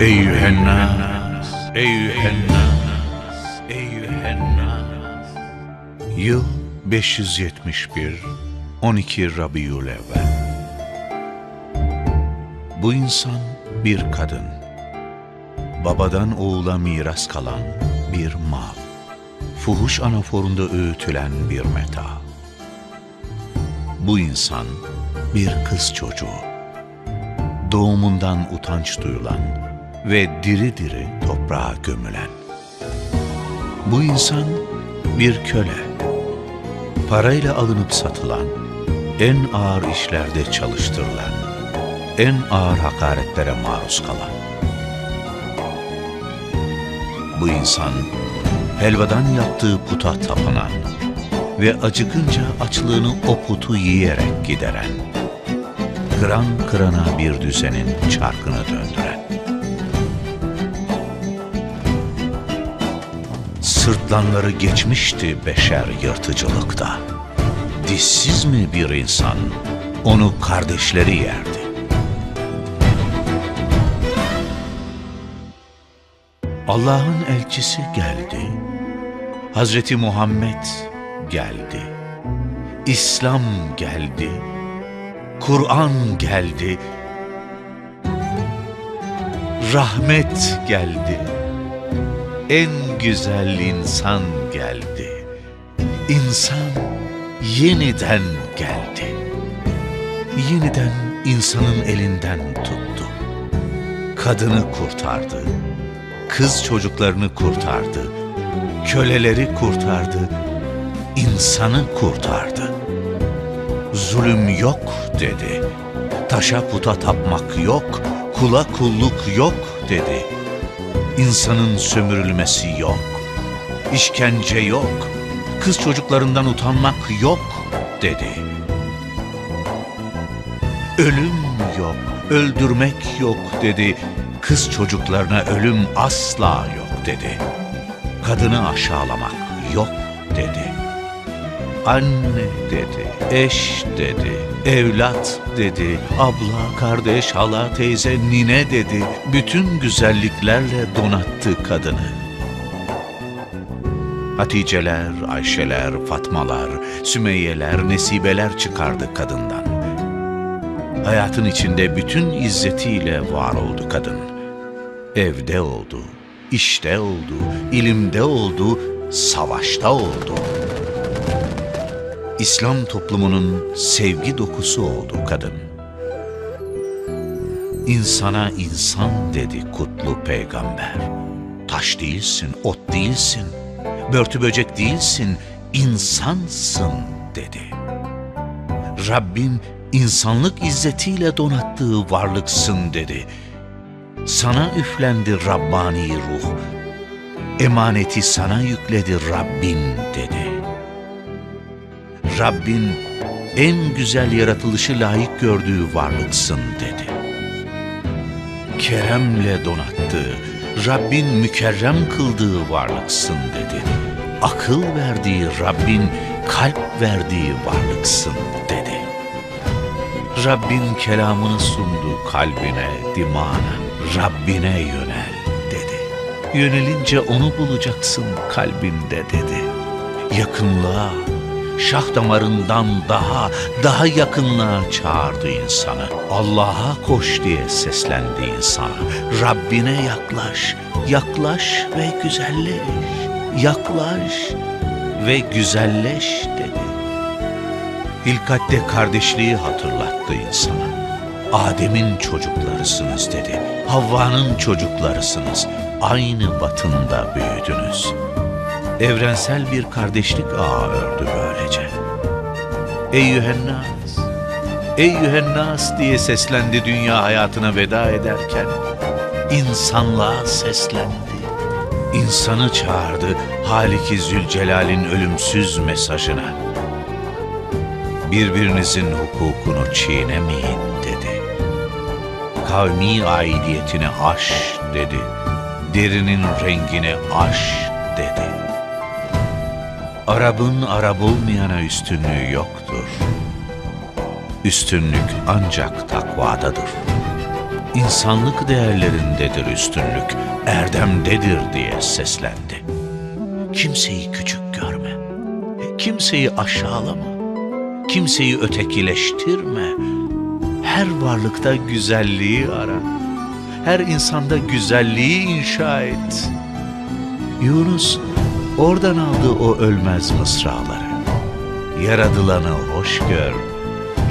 Eyyühennas, eyyühennas, eyyühennas. Yıl 571, 12 Rabiül Evvel. Bu insan bir kadın. Babadan oğula miras kalan bir mal. Fuhuş anaforunda öğütülen bir meta. Bu insan bir kız çocuğu. Doğumundan utanç duyulan ve diri diri toprağa gömülen. Bu insan bir köle. Parayla alınıp satılan, en ağır işlerde çalıştırılan, en ağır hakaretlere maruz kalan. Bu insan helvadan yaptığı puta tapınan ve acıkınca açlığını o putu yiyerek gideren, kıran kırana bir düzenin çarkını döndüren. Sırtlanları geçmişti beşer yırtıcılıkta. Dişsiz mi bir insan, onu kardeşleri yerdi. Allah'ın elçisi geldi. Hazreti Muhammed geldi. İslam geldi. Kur'an geldi. Rahmet geldi. En güzel insan geldi. İnsan yeniden geldi. Yeniden insanın elinden tuttu. Kadını kurtardı kız çocuklarını kurtardı, köleleri kurtardı, insanı kurtardı. Zulüm yok dedi, taşa puta tapmak yok, kula kulluk yok dedi. İnsanın sömürülmesi yok, işkence yok, kız çocuklarından utanmak yok dedi. Ölüm yok, öldürmek yok dedi kız çocuklarına ölüm asla yok dedi. Kadını aşağılamak yok dedi. Anne dedi, eş dedi, evlat dedi, abla, kardeş, hala, teyze, nine dedi. Bütün güzelliklerle donattı kadını. Haticeler, Ayşeler, Fatmalar, Sümeyyeler, Nesibeler çıkardı kadından. Hayatın içinde bütün izzetiyle var oldu kadın. Evde oldu, işte oldu, ilimde oldu, savaşta oldu. İslam toplumunun sevgi dokusu oldu kadın. İnsana insan dedi kutlu peygamber. Taş değilsin, ot değilsin, börtü böcek değilsin, insansın dedi. Rabbin insanlık izzetiyle donattığı varlıksın dedi sana üflendi Rabbani ruh. Emaneti sana yükledi Rabbin dedi. Rabbin en güzel yaratılışı layık gördüğü varlıksın dedi. Keremle donattı, Rabbin mükerrem kıldığı varlıksın dedi. Akıl verdiği Rabbin kalp verdiği varlıksın dedi. Rabbin kelamını sundu kalbine, dimağına. Rabbine yönel dedi. Yönelince onu bulacaksın kalbinde dedi. Yakınlığa, şah damarından daha, daha yakınlığa çağırdı insanı. Allah'a koş diye seslendi insana. Rabbine yaklaş, yaklaş ve güzelleş. Yaklaş ve güzelleş dedi. Hilkatte kardeşliği hatırlattı insana. Adem'in çocuklarısınız dedi. Havva'nın çocuklarısınız. Aynı batında büyüdünüz. Evrensel bir kardeşlik ağı ördü. Eyyühennas, Eyyühennas diye seslendi dünya hayatına veda ederken. insanlığa seslendi. İnsanı çağırdı Haliki Zülcelal'in ölümsüz mesajına. Birbirinizin hukukunu çiğnemeyin kavmi aidiyetini aş dedi. Derinin rengini aş dedi. Arap'ın Arap olmayana üstünlüğü yoktur. Üstünlük ancak takvadadır. insanlık değerlerindedir üstünlük, erdemdedir diye seslendi. Kimseyi küçük görme, kimseyi aşağılama, kimseyi ötekileştirme. Her varlıkta güzelliği ara, her insanda güzelliği inşa et. Yunus oradan aldı o ölmez mısraları. Yaradılanı hoş gör,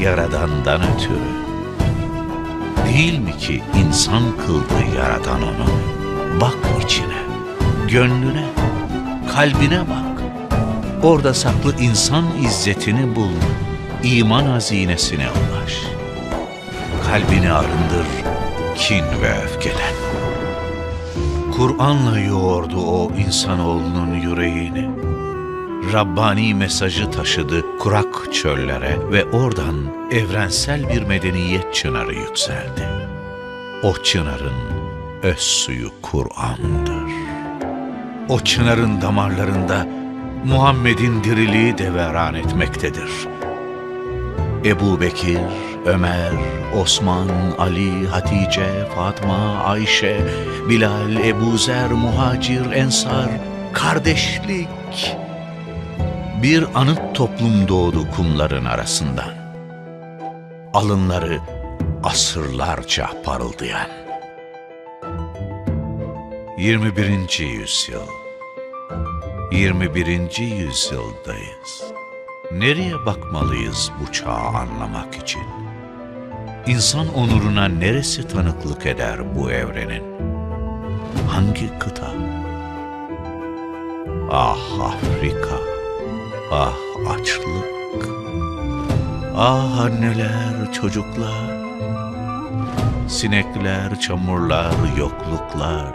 yaradandan ötürü. Değil mi ki insan kıldı yaradan onu? Bak içine, gönlüne, kalbine bak. Orada saklı insan izzetini bul, iman hazinesine ulaş. Kalbini arındır kin ve öfkeden. Kur'an'la yoğurdu o insanoğlunun yüreğini. Rabbani mesajı taşıdı kurak çöllere ve oradan evrensel bir medeniyet çınarı yükseldi. O çınarın öz suyu Kur'an'dır. O çınarın damarlarında Muhammed'in diriliği deveran etmektedir. Ebu Bekir, Ömer, Osman, Ali, Hatice, Fatma, Ayşe, Bilal, Ebu Zer, Muhacir, Ensar, kardeşlik. Bir anıt toplum doğdu kumların arasından. Alınları asırlarca parıldayan. 21. yüzyıl 21. yüzyıldayız. Nereye bakmalıyız bu çağı anlamak için? İnsan onuruna neresi tanıklık eder bu evrenin? Hangi kıta? Ah Afrika, ah açlık, ah anneler, çocuklar, sinekler, çamurlar, yokluklar,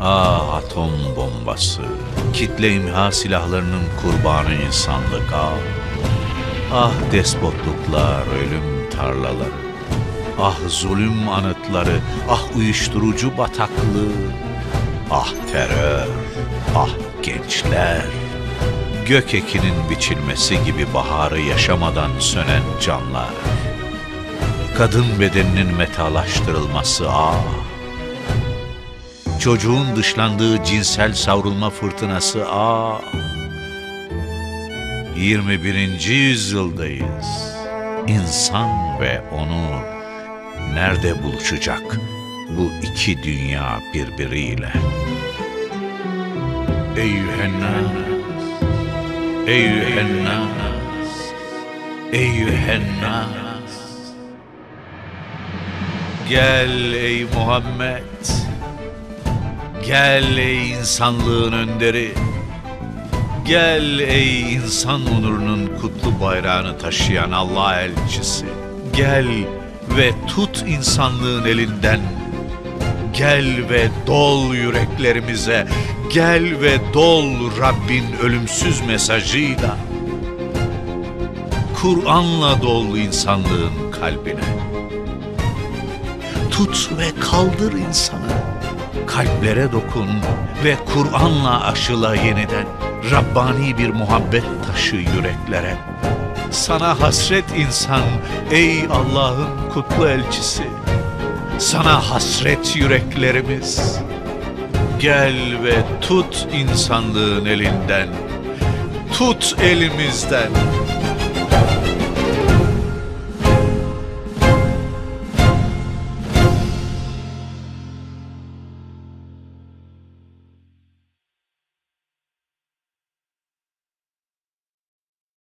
ah atom bombası, kitle imha silahlarının kurbanı insanlık ah. Ah despotluklar, ölüm tarlaları, ah zulüm anıtları, ah uyuşturucu bataklığı, ah terör, ah gençler. Gök ekinin biçilmesi gibi baharı yaşamadan sönen canlar. Kadın bedeninin metalaştırılması ah. Çocuğun dışlandığı cinsel savrulma fırtınası ah. 21. yüzyıldayız. İnsan ve onur nerede buluşacak bu iki dünya birbiriyle? Eyyühennas, eyyühennas, eyyühennas. Gel ey Muhammed, gel ey insanlığın önderi. Gel ey insan onurunun kutlu bayrağını taşıyan Allah elçisi. Gel ve tut insanlığın elinden. Gel ve dol yüreklerimize. Gel ve dol Rabbin ölümsüz mesajıyla. Kur'an'la dol insanlığın kalbine. Tut ve kaldır insanı. Kalplere dokun ve Kur'an'la aşıla yeniden. Rabbani bir muhabbet taşı yüreklere. Sana hasret insan ey Allah'ın kutlu elçisi. Sana hasret yüreklerimiz. Gel ve tut insanlığın elinden. Tut elimizden.